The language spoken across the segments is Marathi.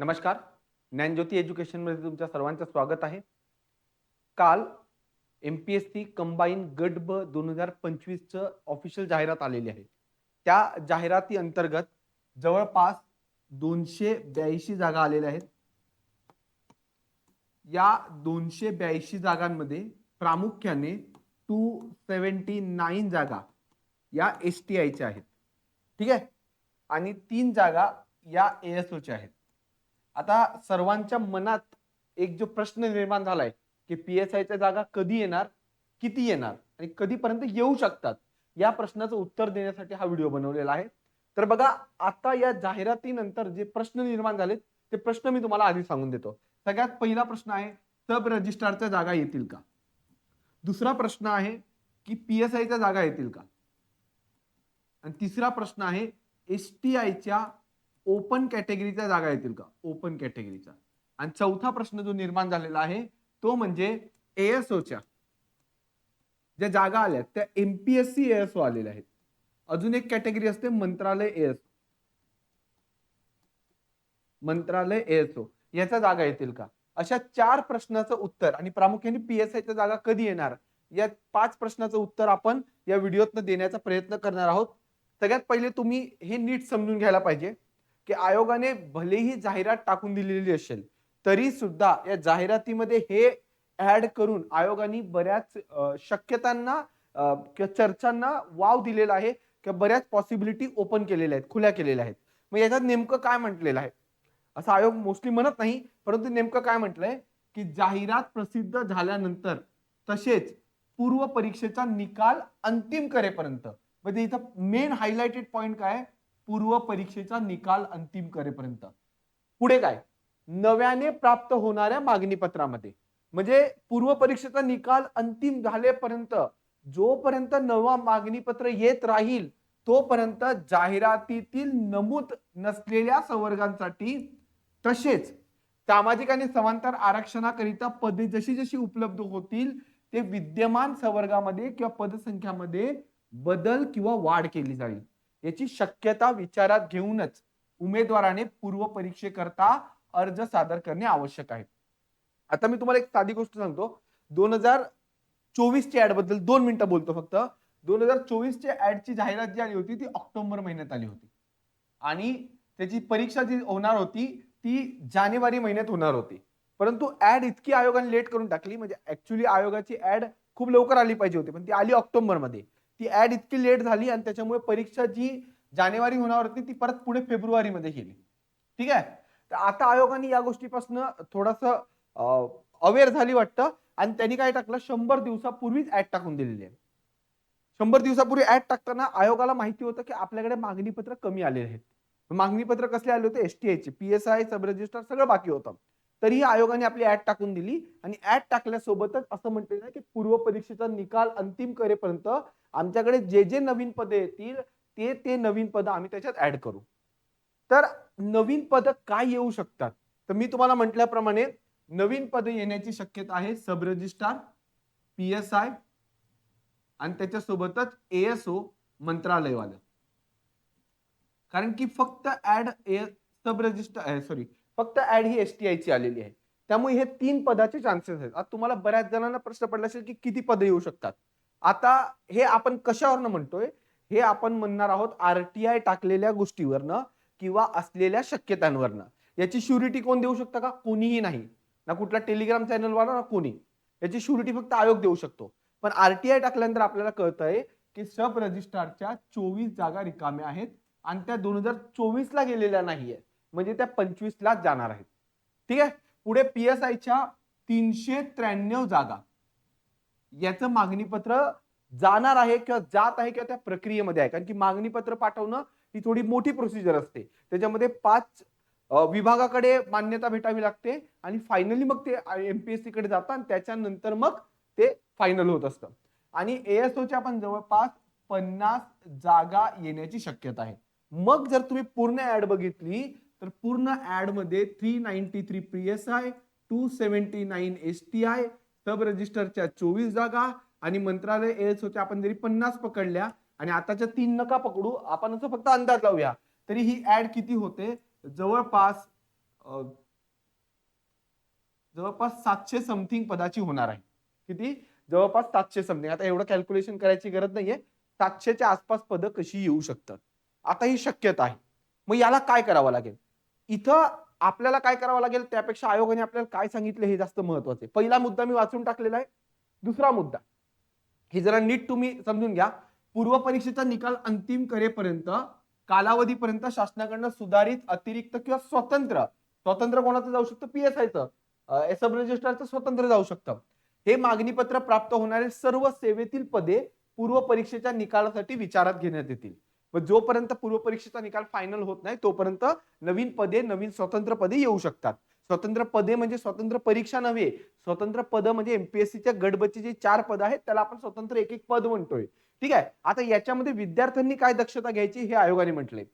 नमस्कार. ज्ञानज्योती एज्युकेशनमध्ये तुमच्या सर्वांचं स्वागत आहे. काल M P S C combine गट ब दोन हजार पंचवीसचं ऑफिशियल जाहिरात आलेली आहे. त्या जाहिराती अंतर्गत जवळपास दोनशे ब्याऐंशी जागा आलेल्या आहेत. या दोनशे ब्याऐंशी जागांमध्ये प्रामुख्याने टू सेवन्टी नाईन जागा या एस टी आयच्या आहेत. ठीक आहे? आणि तीन जागा या ए एस ओच्या आहेत. आता सर्वांच्या मनात एक जो प्रश्न निर्माण झालाय की पी एस आयच्या जागा कधी येणार किती येणार आणि कधीपर्यंत येऊ शकतात या प्रश्नाचं उत्तर देण्यासाठी हा व्हिडिओ बनवलेला आहे. तर बघा आता या जाहिरातीनंतर जे प्रश्न निर्माण झालेत ते प्रश्न मी तुम्हाला आधी सांगून देतो. सगळ्यात पहिला प्रश्न आहे सब रजिस्ट्रारच्या जागा येतील का? दुसरा प्रश्न आहे की पी एस आयच्या जागा येतील का? आणि तिसरा प्रश्न आहे एस टी आयच्या ओपन कॅटेगरीच्या जागा येतील का? ओपन कॅटेगरीचा आणि चौथा प्रश्न जो निर्माण झालेला आहे तो म्हणजे एएसओच्या ज्या जागा आल्या त्या एमपीएससी एएसओ आलेल्या आहेत. अजून एक कॅटेगरी असते मंत्रालय एएसओ मंत्रालय एएसओ याच्या जागा येतील का? अशा चार प्रश्नाचं उत्तर आणि प्रामुख्याने पीएसआयच्या जागा कधी येणार? या पाच प्रश्नाचं उत्तर आपण या व्हिडिओतनं देण्याचा प्रयत्न करणार आहोत. सगळ्यात पहिले तुम्ही हे नीट समजून घ्यायला पाहिजे. की आयोगाने भलेही जाहिरात टाकून दिलेली असेल तरी सुद्धा या जाहिरातीमध्ये हे ऍड करून आयोगाने बऱ्याच शक्यतांना किंवा चर्चांना वाव दिलेला आहे किंवा बऱ्याच पॉसिबिलिटी ओपन केलेल्या आहेत खुल्या केलेल्या आहेत मग याच्यात नेमकं काय म्हटलेलं आहे असं आयोग मोस्टली म्हणत नाही परंतु नेमकं काय म्हटलंय की जाहिरात प्रसिद्ध झाल्यानंतर तसेच पूर्व परीक्षेचा निकाल अंतिम करेपर्यंत म्हणजे इथं मेन हायलाइटेड पॉईंट काय आहे? पूर्व परीक्षेचा निकाल अंतिम करेपर्यंत. पुढे काय? नव्याने प्राप्त होणाऱ्या मागणी पत्रामध्ये म्हणजे पूर्व परीक्षेचा निकाल अंतिम झालेपर्यंत जोपर्यंत नवा मागणी पत्र येत राहील तोपर्यंत जाहिरातीतील नमूद नसलेल्या संवर्गांसाठी तसेच सामाजिक आणि समांतर आरक्षणाकरिता पदे जशी जशी उपलब्ध होतील ते विद्यमान संवर्गामध्ये किंवा पदसंख्यामध्ये बदल किंवा वाढ केली जाईल. याची शक्यता विचारात घेऊनच उमेदवाराने पूर्व परीक्षेकरता अर्ज सादर करणे आवश्यक आहे. आता मी तुम्हाला एक साधी गोष्ट सांगतो. दोन हजार चोवीसच्या ऍडबद्दल दोन मिनिटं बोलतो फक्त. दोन हजार चोवीसच्या ऍडची जाहिरात जी आली होती ती ऑक्टोबर महिन्यात आली होती. आणि त्याची परीक्षा जी होणार होती ती जानेवारी महिन्यात होणार होती. परंतु ऍड इतकी आयोगाने लेट करून टाकली. म्हणजे ऍक्च्युली आयोगाची ऍड खूप लवकर आली पाहिजे होती. पण ती आली ऑक्टोबरमध्ये. ती ऍड इतकी लेट झाली आणि त्याच्यामुळे परीक्षा जी जानेवारी होणार होती ती परत पुढे फेब्रुवारी मध्ये गेली. ठीक आहे? तर आता आयोगाने या गोष्टीपासून थोडस अवेअर झाली वाटतं आणि त्यांनी काय टाकलं? शंभर दिवसापूर्वीच ऍड टाकून दिलेली आहे. शंभर दिवसापूर्वी ऍड टाकताना आयोगाला माहिती होतं की आपल्याकडे मागणी पत्र कमी आलेले आहेत. मागणी पत्र कसले आले होते? एसटीआय चे P S I sub registrar सगळं बाकी होतं. तरीही आयोगाने आपली ऍड टाकून दिली. आणि ऍड टाकल्यासोबतच असं म्हटलेलं आहे की पूर्व परीक्षेचा निकाल अंतिम करेपर्यंत आमच्याकडे जे जे नवीन पदे येतील ते ते नवीन पद आम्ही त्याच्यात ऍड करू. तर नवीन पद काय येऊ शकतात? तर मी तुम्हाला म्हटल्याप्रमाणे नवीन पदं येण्याची शक्यता आहे sub registrar P S I आणि त्याच्यासोबतच एएसओ मंत्रालयवालं. कारण की फक्त ऍड ए सब रजिस्टर सॉरी फक्त ऍड ही एस टी आयची आलेली आहे. त्यामुळे हे तीन पदाचे चान्सेस आहेत. आता तुम्हाला बऱ्याच जणांना प्रश्न पडला असेल की किती पदं येऊ शकतात. आता हे आपण कशावरनं म्हणतोय? हे आपण म्हणणार आहोत आरटीआय टाकलेल्या गोष्टीवरनं किंवा असलेल्या शक्यतांवरनं. याची श्युरिटी कोण देऊ शकतं का? कोणीही नाही. ना कुठला टेलिग्राम चॅनलवाला ना कोणी. याची श्युरिटी फक्त आयोग देऊ शकतो. पण आरटीआय टाकल्यानंतर आपल्याला कळतंय की सब रजिस्ट्रारच्या चोवीस जागा रिकाम्या आहेत आणि त्या दोन हजार चोवीसला गेलेल्या नाही आहेत म्हणजे त्या पंचवीस ला जाणार आहेत. ठीक आहे? पुढे पी एस आयच्या तीनशे त्र्याण्णव जागा. याचं मागणीपत्र जाणार आहे किंवा जात आहे किंवा त्या प्रक्रियेमध्ये आहे. कारण की मागणीपत्र पाठवणं ही थोडी मोठी प्रोसिजर असते. त्याच्यामध्ये पाच विभागाकडे मान्यता भेटावी लागते आणि फायनली मग ते एमपीएससी कडे जातात आणि त्याच्यानंतर मग ते फायनल होत असतं. आणि एएसओच्या पण जवळपास पन्नास जागा येण्याची शक्यता आहे. मग जर तुम्ही पूर्ण ऍड बघितली तर पूर्ण ऍडमध्ये three ninety three P S I two seventy nine S T I sub रजिस्टरच्या चोवीस जागा आणि मंत्रालय एएसओच्या आपण जरी पन्नास पकडल्या आणि आताच्या तीन नका पकडू आपण असं फक्त अंदाज लावूया. तरी ही ऍड किती होते? जवळपास जवळपास सातशे समथिंग पदाची होणार आहे. किती? जवळपास सातशे समथिंग. आता एवढं कॅल्क्युलेशन करायची गरज नाहीये. सातशेच्या आसपास पदं कशी येऊ शकतात? आता ही शक्यता आहे. मग याला काय करावं लागेल? इथं आपल्याला काय करावं लागेल? त्यापेक्षा आयोगाने आपल्याला काय सांगितले हे जास्त महत्वाचं आहे. पहिला मुद्दा मी वाचून टाकलेला आहे. दुसरा मुद्दा. हे जरा नीट तुम्ही समजून घ्या. पूर्व परीक्षेचा निकाल अंतिम करेपर्यंत कालावधीपर्यंत शासनाकडनं सुधारित अतिरिक्त किंवा स्वतंत्र स्वतंत्र कोणाचं जाऊ शकतं? पीएसआयचं सब रजिस्ट्रारचं स्वतंत्र जाऊ शकतं. हे मागणीपत्र प्राप्त होणारे सर्व सेवेतील पदे पूर्व परीक्षेच्या निकालासाठी विचारात घेण्यात येतील. व जोपर्यंत पूर्व परीक्षेचा निकाल फायनल होत नाही तोपर्यंत नवीन पदे नवीन स्वतंत्र पदे येऊ शकतात. स्वतंत्र पदे म्हणजे स्वतंत्र परीक्षा नव्हे स्वतंत्र पद म्हणजे एमपीएससीच्या गडबडचे जे चार पद आहेत त्याला आपण स्वतंत्र एक एक पद म्हणतोय. ठीक आहे? आता याच्यामध्ये विद्यार्थ्यांनी काय दक्षता घ्यायची हे आयोगाने म्हटले.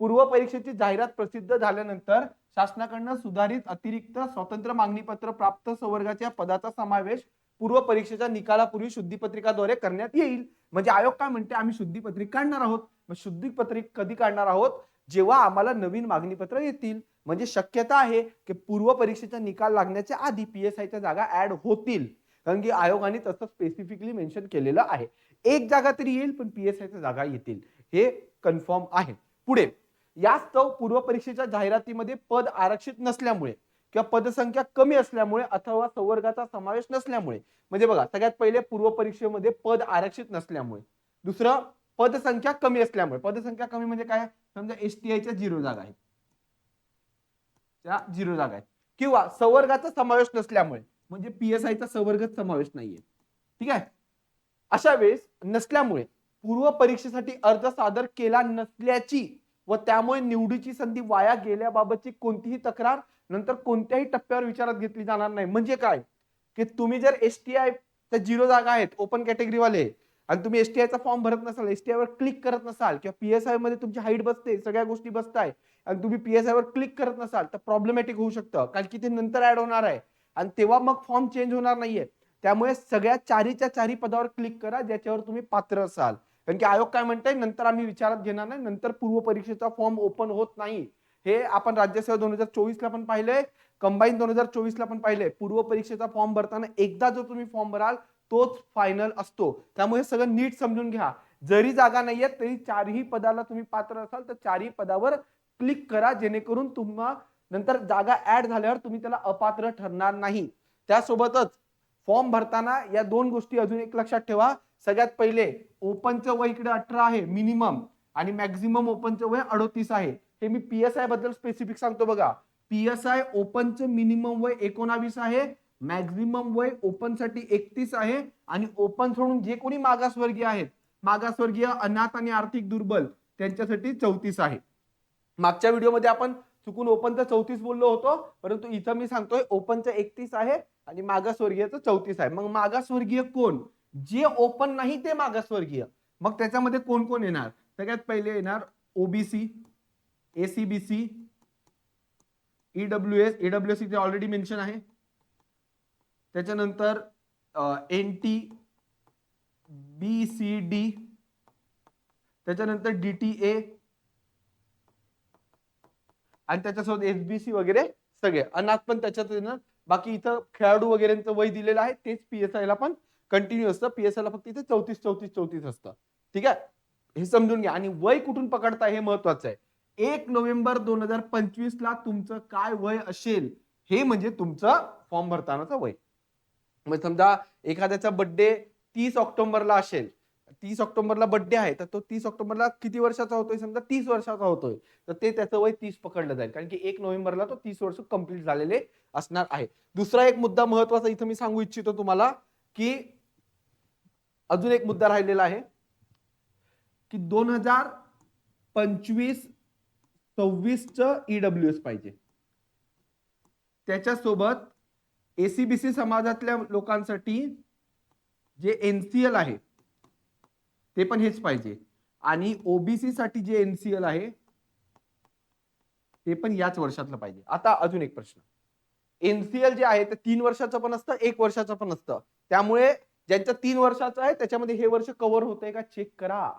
पूर्व परीक्षेची जाहिरात प्रसिद्ध झाल्यानंतर शासनाकडनं सुधारित अतिरिक्त स्वतंत्र मागणीपत्र प्राप्त संवर्गाच्या पदाचा समावेश पूर्व परीक्षेच्या निकालापूर्वी शुद्धीपत्रिकाद्वारे करण्यात येईल. म्हणजे आयोग काय म्हणते आम्ही शुद्धीपत्रिका काढणार आहोत. मग शुद्धीपत्रिक कधी काढणार आहोत? जेव्हा आम्हाला नवीन मागणीपत्र येतील. म्हणजे शक्यता आहे की पूर्व परीक्षेचा निकाल लागण्याच्या आधी पीएसआयच्या जागा ऍड होतील. कारण की आयोगाने तसं स्पेसिफिकली मेन्शन केलेलं आहे. एक जागा तरी येईल पण पी एस आयच्या जागा येतील. हे कन्फर्म आहे. पुढे यास्तव पूर्व परीक्षेच्या जाहिरातीमध्ये पद आरक्षित नसल्यामुळे किंवा पदसंख्या कमी असल्यामुळे अथवा संवर्गाचा समावेश नसल्यामुळे म्हणजे बघा सगळ्यात पहिले पूर्व परीक्षेमध्ये पद आरक्षित नसल्यामुळे. दुसरं पदसंख्या कमी असल्यामुळे पदसंख्या कमी म्हणजे काय? समजा एसटीआयच्या झिरो जागा आहेत. त्या झिरो जागा आहेत. किंवा संवर्गाचा समावेश नसल्यामुळे म्हणजे पीएसआयचा संवर्गच समावेश नाहीये. ठीक आहे? अशा वेळेस नसल्यामुळे पूर्व परीक्षेसाठी अर्ज सादर केला नसल्याची व त्यामुळे निवडीची संधी वाया गेल्याबाबतची कोणतीही तक्रार नंतर कोणत्याही टप्प्यावर विचारात घेतली जाणार नाही. म्हणजे काय? की तुम्ही जर एस टी आय झिरो जागा आहेत ओपन कॅटेगरीवाले आणि तुम्ही एस टी आयचा फॉर्म भरत नसाल एस टी आयवर क्लिक करत नसाल किंवा पीएसआयमध्ये तुमची हाईट बसते सगळ्या गोष्टी बसताय आणि तुम्ही पीएसआय वर क्लिक करत नसाल तर प्रॉब्लेमॅटिक होऊ शकतं. कारण की ते नंतर ऍड होणार आहे. आणि तेव्हा मग फॉर्म चेंज होणार नाहीये. त्यामुळे सगळ्या चारीच्या चारी पदावर क्लिक करा ज्याच्यावर तुम्ही पात्र असाल. कारण की आयोग काय म्हणताय? नंतर आम्ही विचारात घेणार नाही. नंतर पूर्व परीक्षेचा फॉर्म ओपन होत नाही. हे आपण राज्यसेवा दोन हजार चोवीस ला पण पाहिलंय. कंबाईन दोन हजार चोवीस ला पण पाहिलंय. पूर्व परीक्षेचा फॉर्म भरताना एकदा जो तुम्ही फॉर्म भराल तोच फायनल असतो. त्यामुळे सगळं नीट समजून घ्या. जरी जागा नाहीये तरी चारही पदाला तुम्ही पात्र असाल तर चारही पदावर क्लिक करा जेणेकरून तुम्हाला नंतर जागा ऍड झाल्यावर तुम्ही त्याला अपात्र ठरणार नाही. त्यासोबतच फॉर्म भरताना या दोन गोष्टी अजून एक लक्षात ठेवा. सगळ्यात पहिले ओपनचं वय इकडे अठरा आहे मिनिमम आणि मॅक्झिमम ओपनचं वय अडोतीस आहे. हे मी पीएसआयबद्दल स्पेसिफिक सांगतो बघा. पीएसआय ओपनचं मिनिमम वय एकोणावीस आहे. मॅक्झिमम वय ओपनसाठी एकतीस आहे आणि ओपन सोडून जे कोणी मागासवर्गीय आहेत मागासवर्गीय अनाथ आणि आर्थिक दुर्बल त्यांच्यासाठी चौतीस आहे. मागच्या व्हिडिओमध्ये आपण चुकून ओपनचं चौतीस बोललो होतो परंतु इथं मी सांगतोय ओपनचं एकतीस आहे आणि मागासवर्गीयचं चौतीस आहे. मग मागासवर्गीय कोण? जे ओपन नाही ते मागासवर्गीय. मग त्याच्यामध्ये कोण कोण येणार? सगळ्यात पहिले येणार OBC SEBC EW S EW C already mention आहे. त्याच्यानंतर N T B C D त्याच्यानंतर डी टी ए आणि त्याच्यासोबत एसबीसी वगैरे सगळे. अनाथ पण त्याच्यात बाकी इथं खेळाडू वगैरेंचं वय दिलेलं आहे. तेच पीएसआय ला पण कंटिन्यू असतं. पीएसआय ला फक्त इथे चौतीस चौतीस चौतीस असतं. ठीक आहे? हे समजून घ्या. आणि वय कुठून पकडता हे महत्वाचं आहे. एक नोव्हेंबर दोन हजार पंचवीस ला तुमचं काय वय असेल हे म्हणजे तुमचं फॉर्म भरतानाचं वय. मग समजा एखाद्याचा बर्थडे तीस ऑक्टोबरला असेल तीस ऑक्टोबरला बर्थडे आहे तर तो तीस ऑक्टोबरला किती वर्षाचा होतोय समजा? तीस वर्षाचा होतोय. तर ते त्याचं वय तीस पकडलं जाईल. कारण की एक नोव्हेंबरला तो तीस वर्ष कंप्लीट झालेले असणार आहे. दुसरा एक मुद्दा महत्त्वाचा इथं मी सांगू इच्छितो तुम्हाला की अजून एक मुद्दा राहिलेला आहे की दोन हजार पंचवीस सव्वीसचं ईडब्ल्यू एस पाहिजे. त्याच्यासोबत एसीबीसी समाजातल्या लोकांसाठी जे एनसीएल आहे ते पण हेच पाहिजे. आणि ओबीसी साठी जे एनसीएल आहे ते पण याच वर्षातलं पाहिजे. आता अजून एक प्रश्न. एनसीएल जे आहे ते तीन वर्षाचं पण असतं एक वर्षाचं पण असतं. त्यामुळे ज्यांचं तीन वर्षाचं आहे त्याच्यामध्ये हे वर्ष कव्हर होतंय का? चेक करा.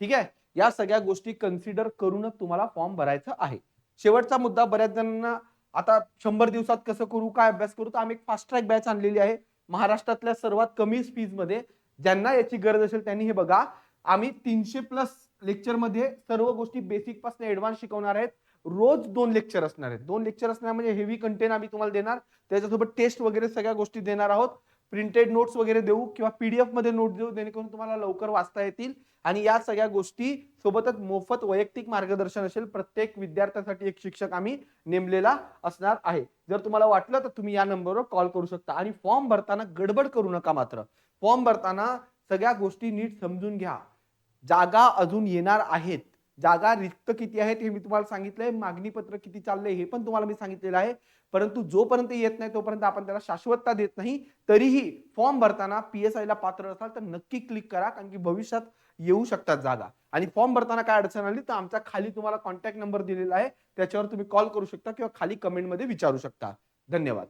ठीक आहे? या सगळ्या गोष्टी कन्सिडर करूनच तुम्हाला फॉर्म भरायचा आहे. शेवटचा मुद्दा बऱ्याच जणांना आता शंभर दिवसात कसं करू काय अभ्यास करू तर आम्ही एक फास्ट ट्रॅक बॅच आणलेली आहे. महाराष्ट्रातल्या सर्वात कमी फीजमध्ये ज्यांना याची गरज असेल त्यांनी हे बघा. आम्ही तीनशे प्लस लेक्चरमध्ये सर्व गोष्टी बेसिकपासून ऍडव्हान्स शिकवणार आहेत. रोज दोन लेक्चर असणार आहेत. दोन लेक्चर असणार म्हणजे हेवी कंटेंट आम्ही तुम्हाला देणार. त्याच्यासोबत टेस्ट वगैरे सगळ्या गोष्टी देणार आहोत. प्रिंटेड नोट्स वगैरे देऊ किंवा पीडीएफमध्ये नोट देऊ जेणेकरून तुम्हाला लवकर वाचता येतील. आणि या सगळ्या गोष्टी सोबतच मोफत वैयक्तिक मार्गदर्शन असेल प्रत्येक विद्यार्थ्यासाठी एक शिक्षक आम्ही नेमलेला असणार आहे. जर तुम्हाला वाटलं तर तुम्ही या नंबरवर कॉल करू शकता. आणि फॉर्म भरताना गडबड करू नका मात्र. फॉर्म भरताना सगळ्या गोष्टी नीट समजून घ्या. जागा अजून येणार आहेत. जागा रिक्त किती आहेत हे मी तुम्हाला सांगितलंय मागणी पत्र किती चाललंय हे पण तुम्हाला मी सांगितलेलं आहे. परंतु जोपर्यंत येत नाही तोपर्यंत आपण त्याला शाश्वतता देत नाही. तरीही फॉर्म भरताना पीएसआय ला पात्र असाल तर नक्की क्लिक करा कारण की भविष्यात येऊ शकतात जागा. आणि फॉर्म भरताना काय अडचण आली तर आमचा खाली तुम्हाला कॉन्टॅक्ट नंबर दिलेला आहे. त्याच्यावर तुम्ही कॉल करू शकता किंवा खाली कमेंटमध्ये विचारू शकता. धन्यवाद.